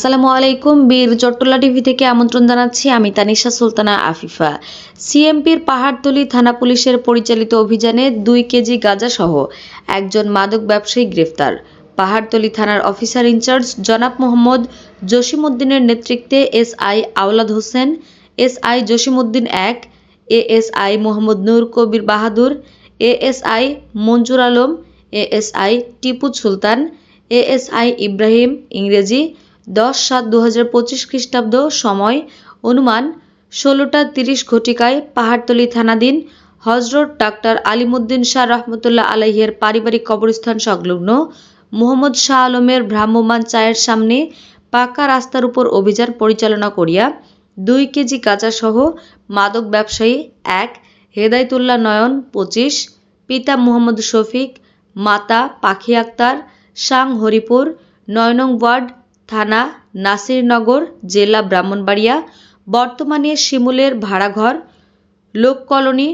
আসসালামু আলাইকুম, বীর চট্টলা টিভি থেকে আমন্ত্রণ জানাচ্ছি আমি তানিশা সুলতানা আফিফা। সিএমপির পাহাড়তলি থানা পুলিশের পরিচালিত অভিযানে দুই কেজি গাঁজাসহ একজন মাদক ব্যবসায়ী গ্রেফতার। পাহাড়তলি থানার অফিসার ইনচার্জ জনাব মোহাম্মদ জসিমউদ্দিনের নেতৃত্বে এসআই আওলাদ হোসেন, এসআই জসিমউদ্দিন এক, ASI Mohammad Nur Kabir Bahadur, ASI Manjur Alam, ASI Tipu Sultan, ASI Ibrahim ইংরেজি দশ সাত দু হাজার পঁচিশ খ্রিস্টাব্দ সময় অনুমান ষোলোটা তিরিশ ঘটিকায় পাহাড়তলি থানাধীন হজরত ডাক্তার আলিমুদ্দিন শাহ রহমতুল্লাহ আলাইহের পারিবারিক কবরস্থান সংলগ্ন মোহাম্মদ শাহ আলমের ভ্রাম্যমাণ চায়ের সামনে পাকা রাস্তার উপর অভিযান পরিচালনা করিয়া দুই কেজি গাঁজাসহ মাদক ব্যবসায়ী এক, হেদায়তুল্লাহ নয়ন পঁচিশ, পিতা মোহাম্মদ শফিক, মাতা পাখি আক্তার, সাং হরিপুর, নয় নং ওয়ার্ড থানা, নাসিরনগর, জেলা ব্রাহ্মণবাড়িয়া, বর্তমানে শিমুলের ভাড়াঘর, লোক কলোনি,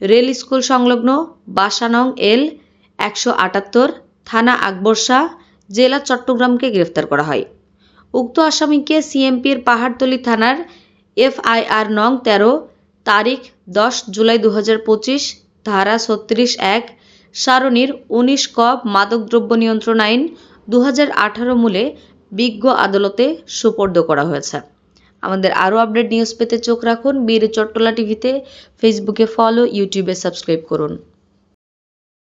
রেল স্কুল সংলগ্ন বাসানং এল একশো আটাত্তর, থানা আকবর শাহ জেলা চট্টগ্রামকে গ্রেফতার করা হয়। উক্ত আসামিকে সিএমপির পাহাড়তলি থানার এফআইআর নং তেরো, তারিখ দশ জুলাই দু হাজার পঁচিশ, ধারা ছত্রিশ এক, সারণীর উনিশ ক মাদকদ্রব্য নিয়ন্ত্রণ আইন দু হাজার আঠারো মূলে বিজ্ঞ আদালতে সুপর্দ করা হয়েছে। আমাদের আরও আপডেট নিউজ পেতে চোখ রাখুন। বীর চট্টলা টিভিতে, ফেসবুকে ফলো, ইউটিউবে সাবস্ক্রাইব করুন।